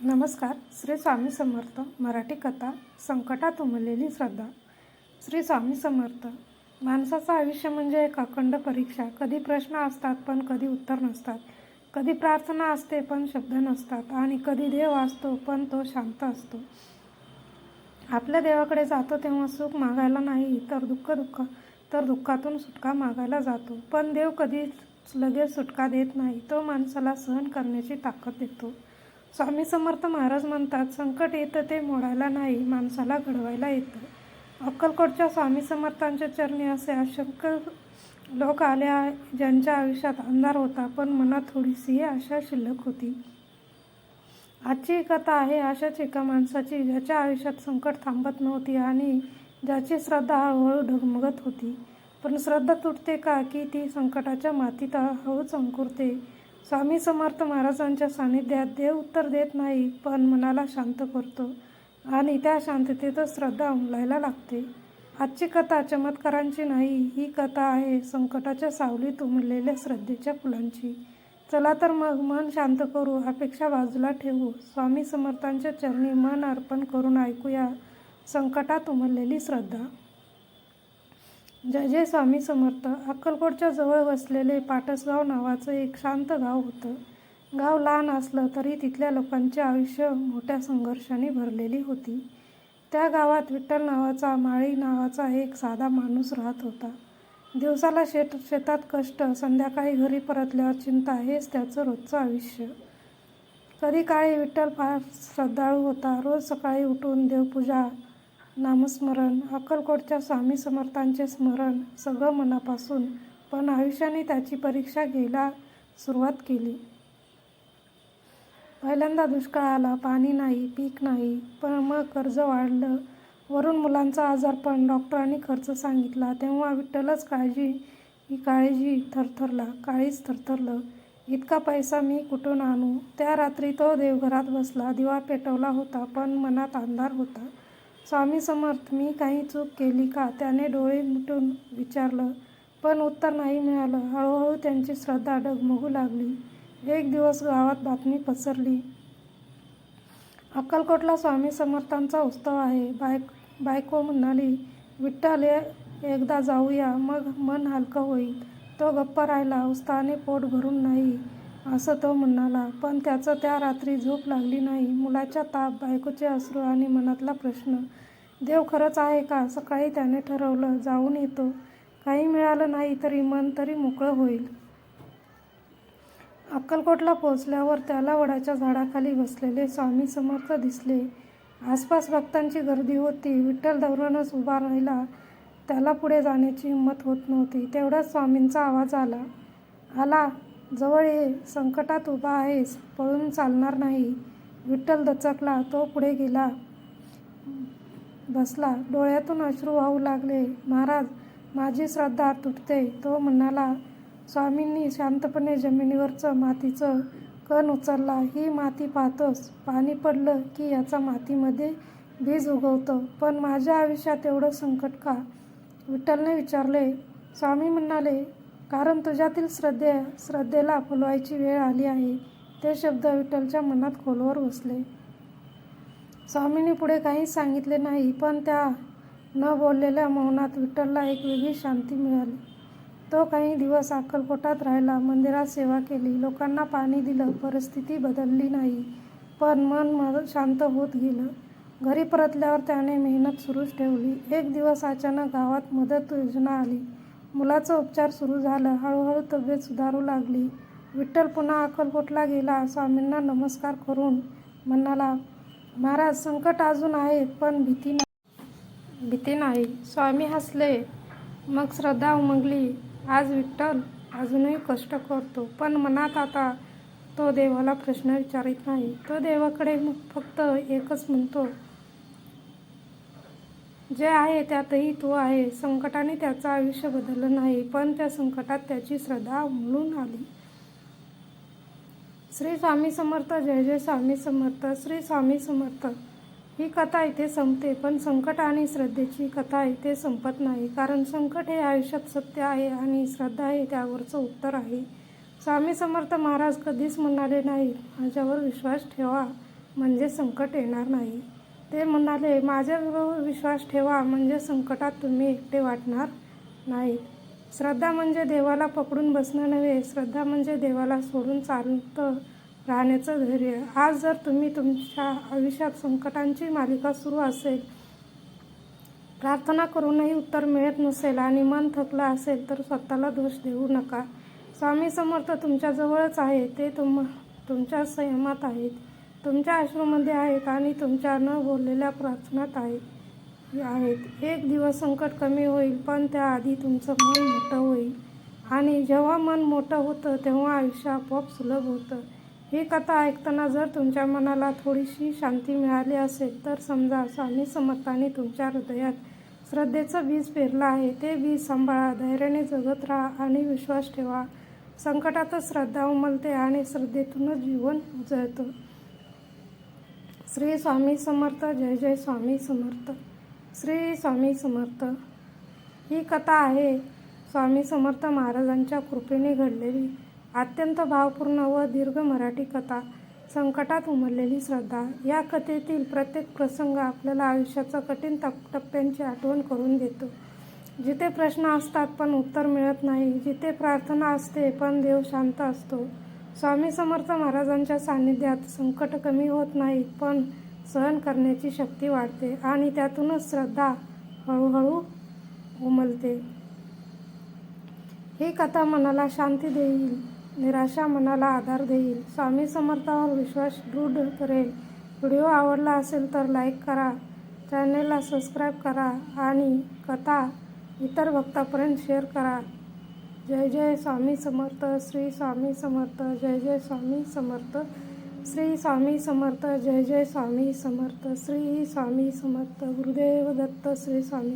नमस्कार. श्री स्वामी समर्थ मराठी कथा संकटात उमललेली श्रद्धा. श्री स्वामी समर्थ माणसाचं आयुष्य म्हणजे एक अखंड परीक्षा. कधी प्रश्न असतात पण कधी उत्तर नसतात. कधी प्रार्थना असते पण शब्द नसतात. आणि कधी देव असतो पण तो शांत असतो. आपल्या देवाकडे जातो तेव्हा सुख मागायला नाही तर दुःख दुःख तर दुःखातून सुटका मागायला जातो. पण देव कधीच लगेच सुटका देत नाही. तो माणसाला सहन करण्याची ताकद देतो. स्वामी समर्थ महाराज म्हणतात संकट येतं ते मोडायला नाही माणसाला घडवायला येतं. अक्कलकोटच्या स्वामी समर्थांच्या चरणी असे असंख्य लोक आले ज्यांच्या आयुष्यात अंधार होता पण मनात थोडीशी आशा शिल्लक होती. आजची कथा आहे अशाच एका माणसाची ज्याच्या आयुष्यात संकट थांबत नव्हती आणि ज्याची श्रद्धा हळूहळू ढगमगत होती. पण श्रद्धा तुटते का की ती संकटाच्या मातीत हळूच अंकुरते. स्वामी समर्थ महाराजांच्या सानिध्यात देव उत्तर देत नाही पण मनाला शांत करतो. आणि त्या शांततेतच श्रद्धा उमलायला लागते. आजची कथा चमत्कारांची नाही ही कथा आहे संकटाच्या सावलीत उमललेल्या श्रद्धेच्या फुलांची. चला तर मग मन शांत करू अपेक्षा बाजूला ठेवू. स्वामी समर्थांच्या चरणी मन अर्पण करून ऐकूया संकटात उमललेली श्रद्धा. जय जय स्वामी समर्थ. अक्कलकोटच्या जवळ वसलेले पाटसगाव नावाचं एक शांत गाव होतं. गाव लहान असलं तरी तिथल्या लोकांचे आयुष्य मोठ्या संघर्षाने भरलेली होती. त्या गावात विठ्ठल नावाचा माळी नावाचा एक साधा माणूस राहत होता. दिवसाला शेत शेतात कष्ट संध्याकाळी घरी परतल्यावर चिंता हेच त्याचं रोजचं आयुष्य. कधी काळी विठ्ठल फार श्रद्धाळू होता. रोज सकाळी उठून देवपूजा नामस्मरण अक्कलकोटच्या स्वामी समर्थांचे स्मरण सगळं मनापासून पण आयुष्याने त्याची परीक्षा घ्यायला सुरुवात केली. पहिल्यांदा दुष्काळ आला पाणी नाही पीक नाही पण मग कर्ज वाढलं. वरून मुलांचा आजारपण डॉक्टरांनी खर्च सांगितला. तेव्हा विठ्ठलच काळजी ही काळजी थरथरला काळीच थरथरलं. इतका पैसा मी कुठून आणू? त्या रात्री तो देवघरात बसला दिवा पेटवला होता पण मनात अंधार होता. स्वामी समर्थ मी काही चूक केली का? त्याने डोळे मिटून विचारलं पण उत्तर नाही मिळालं. हळूहळू त्यांची श्रद्धा डगमगू लागली. एक दिवस गावात बातमी पसरली. अक्कलकोटला स्वामी समर्थांचा उत्सव आहे. बाय बायको म्हणाली विठ्ठल ये- एकदा जाऊया. मग मन हलकं होईल. तो गप्प राहिला. उत्साहाने पोट भरून नाही. असं तो म्हणाला पण त्याचं त्या रात्री झोप लागली नाही. मुलाच्या ताप बायकोचे अश्रू आणि मनातला प्रश्न. देव खरंच आहे का? सकाळी त्याने ठरवलं जाऊन येतो. काही मिळालं नाही तरी मन तरी मोकळं होईल. अक्कलकोटला पोहोचल्यावर त्याला वडाच्या झाडाखाली बसलेले स्वामी समर्थ दिसले. आसपास भक्तांची गर्दी होती. विठ्ठल दौरानच उभा राहिला. त्याला पुढे जाण्याची हिंमत होत नव्हती. तेवढ्याच स्वामींचा आवाज आला. आला. जवळ ये संकटात उभा आहेस पळून चालणार नाही. विठ्ठल दचकला तो पुढे गेला. बसला. डोळ्यातून अश्रू वाहू लागले. महाराज माझी श्रद्धा तुटते. तो म्हणाला स्वामींनी शांतपणे जमिनीवरचं मातीचं कण उचलला. ही माती पाहतोस. पाणी पडलं की याचा मातीमध्ये बीज उगवतं. पण माझ्या आयुष्यात एवढं संकट का? विठ्ठलने विचारले. स्वामी म्हणाले कारण तुझ्यातील श्रद्धे श्रद्धेला फुलवायची वेळ आली आहे. ते शब्द विठ्ठलच्या मनात खोलवर बसले. स्वामींनी पुढे काहीच सांगितले नाही पण त्या न बोललेल्या मौनात विठ्ठलला एक वेगळी शांती मिळाली. तो काही दिवस अक्कलकोटात राहिला मंदिरात सेवा केली लोकांना पाणी दिलं परिस्थिती बदलली नाही पण मन म शांत होत गेलं. घरी परतल्यावर त्याने मेहनत सुरूच ठेवली. एक दिवस अचानक गावात मदत योजना आली. मुलाचं उपचार सुरू झालं. हळूहळू तब्येत सुधारू लागली. विठ्ठल पुन्हा अक्कलकोटला गेला. स्वामींना नमस्कार करून म्हणाला महाराज संकट अजून आहेत पण भीती नाही. भीती नाही. स्वामी हसले. मग श्रद्धा उमगली. आज विठ्ठल अजूनही कष्ट करतो. पण मनात आता तो देवाला प्रश्न विचारित नाही. तो देवाकडे मग फक्त एकच म्हणतो जे आहे त्यातही तो आहे. संकटाने त्याचं आयुष्य बदललं नाही पण त्या संकटात त्याची श्रद्धा उमलून आली. श्री स्वामी समर्थ जय जय स्वामी समर्थ श्री स्वामी समर्थ. ही कथा इथे संपते पण संकट आणि श्रद्धेची कथा इथे संपत नाही. कारण संकट हे आयुष्यात सत्य आहे आणि श्रद्धा हे त्यावरचं उत्तर आहे. स्वामी समर्थ महाराज कधीच म्हणाले नाही. माझ्यावर विश्वास ठेवा म्हणजे संकट येणार नाही. ते म्हणाले माझ्याबरोबर विश्वास ठेवा म्हणजे संकटात तुम्ही एकटे वाटणार नाहीत. श्रद्धा म्हणजे देवाला पकडून बसणं नव्हे श्रद्धा म्हणजे देवाला सोडून चालत राहण्याचं धैर्य. आज जर तुम्ही तुमच्या आयुष्यात संकटांची मालिका सुरू असेल प्रार्थना करूनही उत्तर मिळत नसेल आणि मन थकलं असेल तर स्वतःला दोष देऊ नका. स्वामी समर्थ तुमच्याजवळच आहे ते तुम तुमच्या संयमात आहेत. तुमच्या आश्रममध्ये आहेत आणि तुमच्या न बोललेल्या प्रार्थनात आहेत. आहेत. एक दिवस संकट कमी होईल पण त्याआधी तुमचं मन मोठं होईल. आणि जेव्हा मन मोठं होतं तेव्हा आयुष्य आपोआप सुलभ होतं. ही कथा ऐकताना जर तुमच्या मनाला थोडीशी शांती मिळाली असेल तर समजा स्वामी समर्थांनी तुमच्या हृदयात श्रद्धेचं बीज पेरलं आहे. ते बीज सांभाळा धैर्याने जगत राहा आणि विश्वास ठेवा. संकटातच श्रद्धा उमलते आणि श्रद्धेतूनच जीवन उजळतं. श्री स्वामी समर्थ जय जय स्वामी समर्थ. श्री स्वामी समर्थ. ही कथा आहे. स्वामी समर्थ महाराजांच्या कृपेने घडलेली अत्यंत भावपूर्ण व दीर्घ मराठी कथा संकटात उमरलेली श्रद्धा. या कथेतील प्रत्येक प्रसंग आपल्याला आयुष्याचा कठीण टप टप्प्यांची आठवण करून देतो. जिथे प्रश्न असतात पण उत्तर मिळत नाही जिथे प्रार्थना असते पण देव शांत असतो स्वामी समर्थ महाराजांच्या सान्निध्यात संकट कमी होत नाहीत पण सहन करण्याची शक्ती वाढते आणि त्यातूनच श्रद्धा हळूहळू उमलते. ही कथा मनाला शांती देईल निराशा मनाला आधार देईल. स्वामी समर्थावर विश्वास दृढ करेल. व्हिडिओ आवडला असेल तर लाईक करा चॅनेलला सबस्क्राईब करा आणि कथा इतर भक्तापर्यंत शेअर करा. जय जय स्वामी समर्थ श्री स्वामी समर्थ जय जय स्वामी समर्थ श्री स्वामी समर्थ जय जय स्वामी समर्थ श्री स्वामी समर्थ गुरुदेव दत्त श्री स्वामी